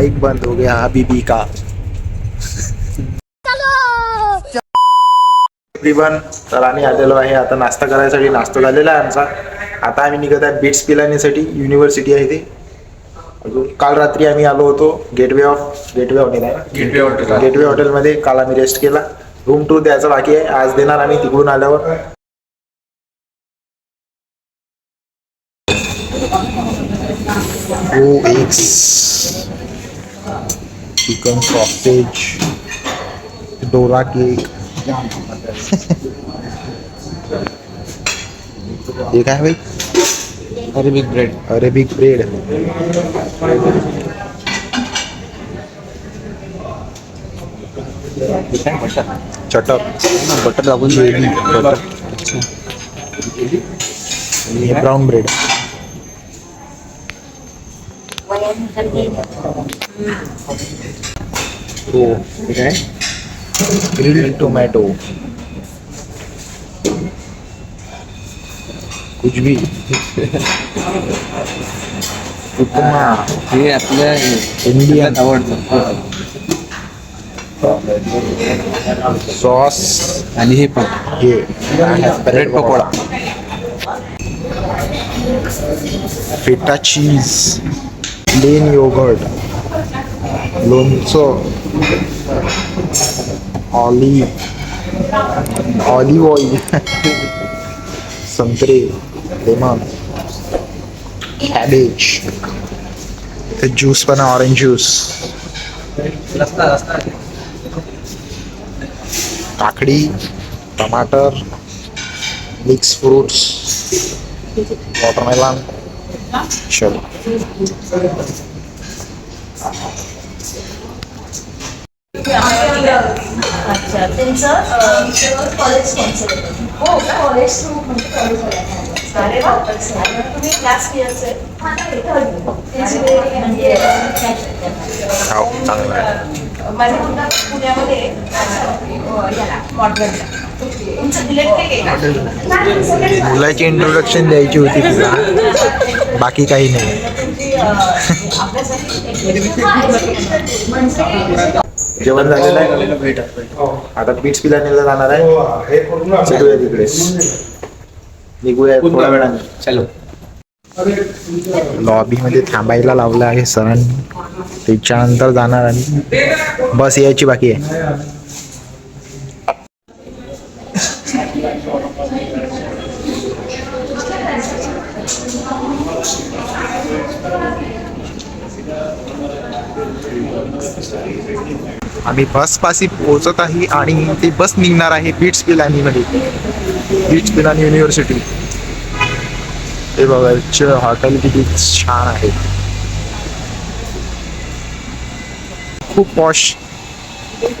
Mic बंद हो गया हबीबी का। एव्हरीवन तर आम्ही आलेलो आहे. आता नाश्ता करायसाठी नाश्ता झालेला आहे आमचा. आता आम्ही निघत आहे बीट्स पिलानीसाठी युनिव्हर्सिटी आहे ते. अजून काल रात्री आम्ही आलो होतो. गेटवे ऑफ गेटवे हॉटेल आहे. गेटवे हॉटेल गेटवे हॉटेलमध्ये काल आम्ही रेस्ट केला. रूम टूर द्यायचा बाकी आहे. आज देणार आम्ही तिकडून आल्यावर. ओ eggs chicken sausage dora cake ये काय भाई? Arabic bread. Arabic bread. चटक. बटर दाबून बटर. हे ब्राऊन ब्रेड हो हे। ग्रिल्ड टोमॅटो कुछ भी। उपमा। हे आपल्या इंडियन आवडतं. सॉस आणि हे पण. हे. Bread pakora feta cheese plain yogurt लोणचं ऑलिव्ह ऑलिव्ह ऑइल संत्रे लेमन कॅबेज ज्यूस पण ऑरेंज ज्यूस काकडी टमाटर मिक्स फ्रूट्स वॉटरमेलन चलो अच्छा तुमचं कॉलेज कोणचं हो कॉलेज थ्रू म्हणजे कॉलेज अरे वा तुम्ही क्लास क्लिअरचे म्हणजे हो माझा मुलगा पुण्यामध्ये अं, याला मॉडर्नला मुलाची इंट्रोडक्शन द्यायची होती तुला. बाकी काही नाही. जेवण झालेलं आहे आता बीट्स पिलानीला जाणार आहे. चलूया तिकडे. निघूया थोड्या वेळाने. चलो. लॉबी मध्ये थांबायला लावलं आहे सरांनी. त्याच्यानंतर जाणार आणि बस यायची बाकी आहे. आम्ही बस पाशी पोहोचत आहे आणि ती बस निघणार आहे बीट्स पिलानी मध्ये. बीट्स पिलानी युनिव्हर्सिटी हे बघायचं हॉटेल किती छान आहे. खूप पॉश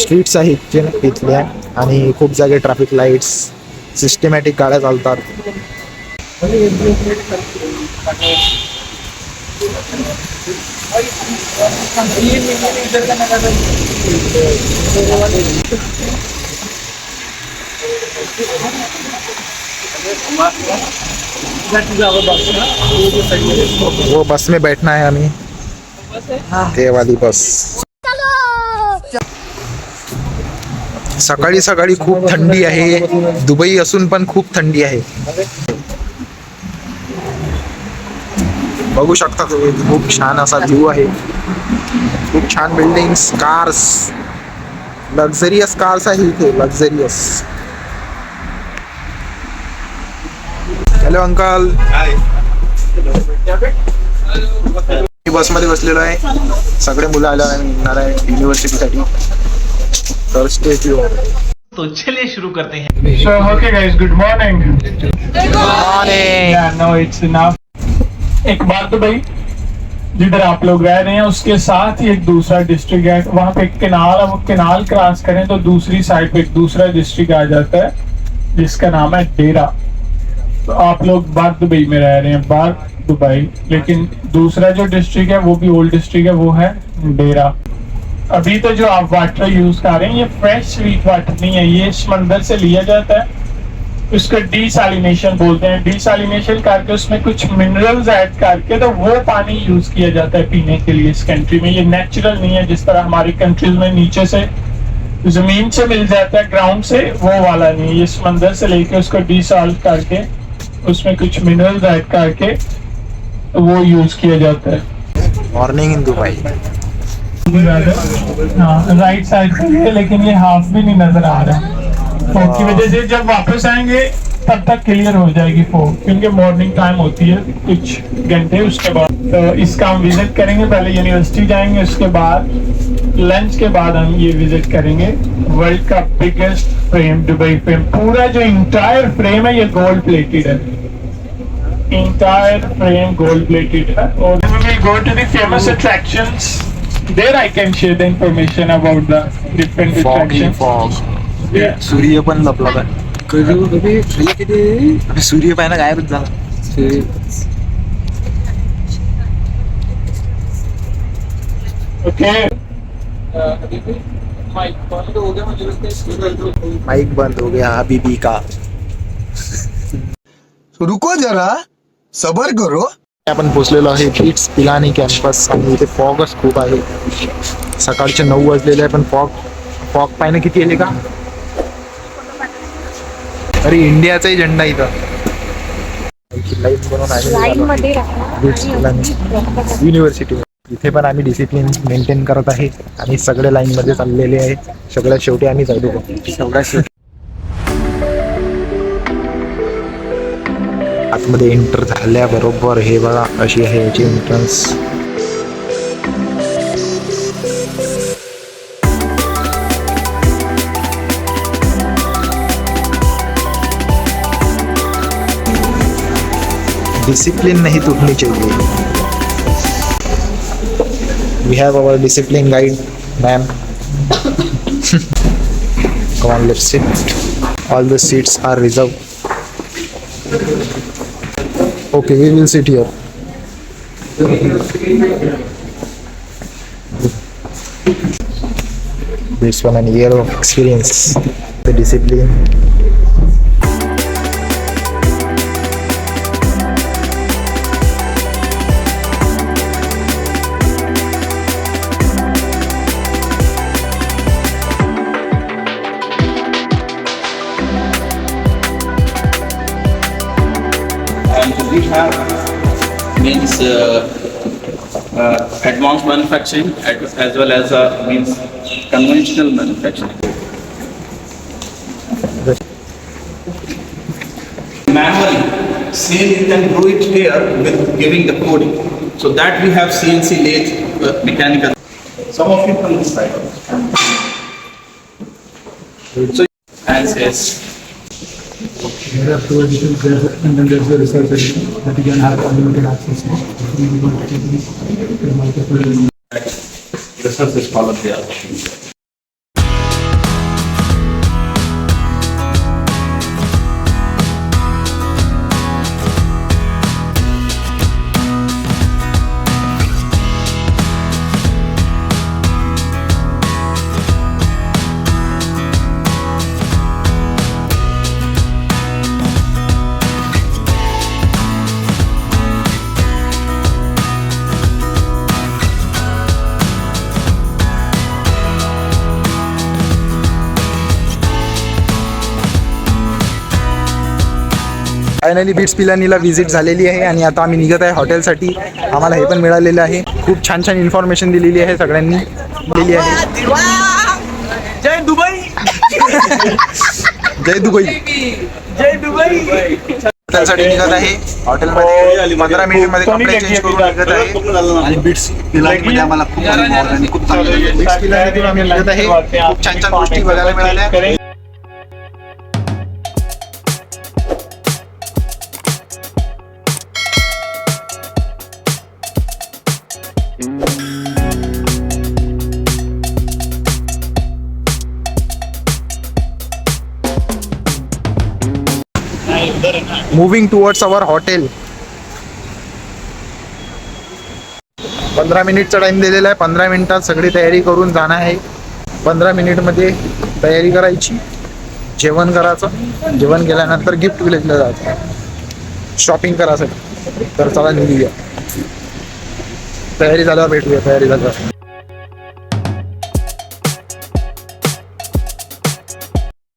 स्ट्रीट्स आहेत जे इथल्या. आणि खूप जागे ट्रॅफिक लाईट्स सिस्टमॅटिक गाड्या चालतात. वो बस में बैठना है हमें. ते वाली बस सकाळी सकाळी खूप थंडी आहे. दुबई असून पण खूप थंडी आहे. बघू शकता तुम्ही खूप छान असा व्ह्यू आहे. खूप छान बिल्डिंग्स कार्स लक्झरियस कार्स आहे इथे लक्झरियस हॅलो अंकल मी बसमध्ये बसलेलो आहे. सगळे मुलं आल्यावर आम्ही निघणार आहे युनिव्हर्सिटीसाठी तो चलिए शुरू करते हैं। So, okay, guys, good morning. Morning Yeah, no, it's एक बात तो भाई जिधर आप लोग रह रहे हैं उसके साथ ही एक दूसरा डिस्ट्रिक्ट है वहाँ पे एक केनाल है वो क्रॉस करें तो दूसरी साइड पे एक दूसरा डिस्ट्रिक्ट आ जाता है जिसका नाम है डेरा। तो आप लोग बाग दुबई में रह रहे हैं बाग दुबई लेकिन दूसरा जो डिस्ट्रिक्ट है वो भी ओल्ड डिस्ट्रिक्ट है वो है डेरा। अभी तो जो आप वाटर यूज़ कर रहे हैं, ये फ्रेश स्वीट वाटर नहीं है, ये समंदर से लिया जाता है। उसका डीसालिनेशन बोलते हैं। डीसालिनेशन करके उसमें कुछ मिनरल्स ऐड करके तो वो पानी यूज़ किया जाता है पीने के लिए इस कंट्री में। ये नेचुरल नहीं है, जिस तरह हमारी कंट्रीज़ में नीचे से ज़मीन से मिल जाता है ग्राउंड से, वो वाला नहीं है। ये समंदर से लेके उसको डीसाल्व करके, उसमें कुछ मिनरल्स ऐड करके वो यूज़ किया जाता है। मॉर्निंग इन दुबई हाँ राइट साइड पे है, लेकिन ये हाफ़ भी नहीं नज़र आ रहा फॉग की वजह से जब वापस आएँगे, तब तक क्लियर हो जाएगी फॉग क्योंकि मॉर्निंग टाइम होती है कुछ घंटे, उसके बाद तो इसका हम विज़िट करेंगे। पहले यूनिवर्सिटी जाएँगे, उसके बाद लंच के बाद हम ये विज़िट करेंगे। वर्ल्ड का बिगेस्ट फ्रेम दुबई फ्रेम पूरा जो इंटायर फ्रेम है, ये गोल्ड प्लेटेड है। Entire frame gold plated or we will there I can share the information about the different attractions fog yeah. सूर्य पण लपला काय किती सूर्य पाहिजे गायबच झाला okay माइक बंद हो गया हबीबी का रुको जरा सबर करो आपण पोचलेलो आहे. बीट्स पिलानी कॅम्पस आणि इथे फॉगच खूप आहे. सकाळचे नऊ वाजलेले आहे पण फॉग फॉग पाहिजे किती आले का? अरे इंडियाचाही झेंडा इथं. लाईन बनवून आम्ही मध्ये बीट्स पिलानी युनिव्हर्सिटी इथे पण आम्ही डिसिप्लिन मेंटेन करत आहे. आणि सगळे लाईन मध्ये चाललेले आहे. सगळ्यात शेवटी आम्ही जायलो सगळ्यात शेवटी. मध्ये एंटर झाल्याबरोबर हे बघा, अशी आहे याची एंट्रन्स डिसिप्लिन नाही तुटली चाहिए we have our discipline guide ma'am con left all the seats are reserved okay we will sit here. This one an year of experience the discipline have means uh, uh, advanced manufacturing as well as uh, means conventional manufacturing. Manually, you can do it here with giving the coding. So that we have CNC lathe uh, mechanical. Some of it from this side. So as says There are two editions there, and then there's the research edition that you can have unlimited access to. You want to take the multiple is followed there. Finally BITS पिलानीला visit झालेली आहे आणि आता आम्ही निघत आहे हॉटेलसाठी आम्हाला हे पण मिळालेलं आहे. खूप छान छान इन्फॉर्मेशन दिलेली आहे सगळ्यांनी. दिलेली आहे. जय दुबई. जय दुबई. जय दुबई. हॉटेलसाठी निघत आहे. हॉटेलमध्ये पंधरा मिनिटमध्ये कपडे चेंज करून निघत आहे. आणि बीट्स पिलानीमध्ये आम्हाला खूप खूप चांगलं. बीट्स पिलानीतून आम्ही निघत आहे. खूप छान छान गोष्टी बघायला मिळाल्या. मुव्हिंग टुवर्ड्स अवर हॉटेल पंधरा मिनिटचा टाइम दिलेला आहे. पंधरा मिनिटात सगळी तयारी करून जाणं आहे. पंधरा मिनिटमध्ये तयारी करायची. जेवण करायचं. जेवण केल्यानंतर गिफ्ट विलेजला जायचं. शॉपिंग करायसाठी तर चला निघूया. ਪਹਿਰੀ ਦਾ ਬੈਠੀ ਹੋਇਆ ਪਹਿਰੀ ਦਾ।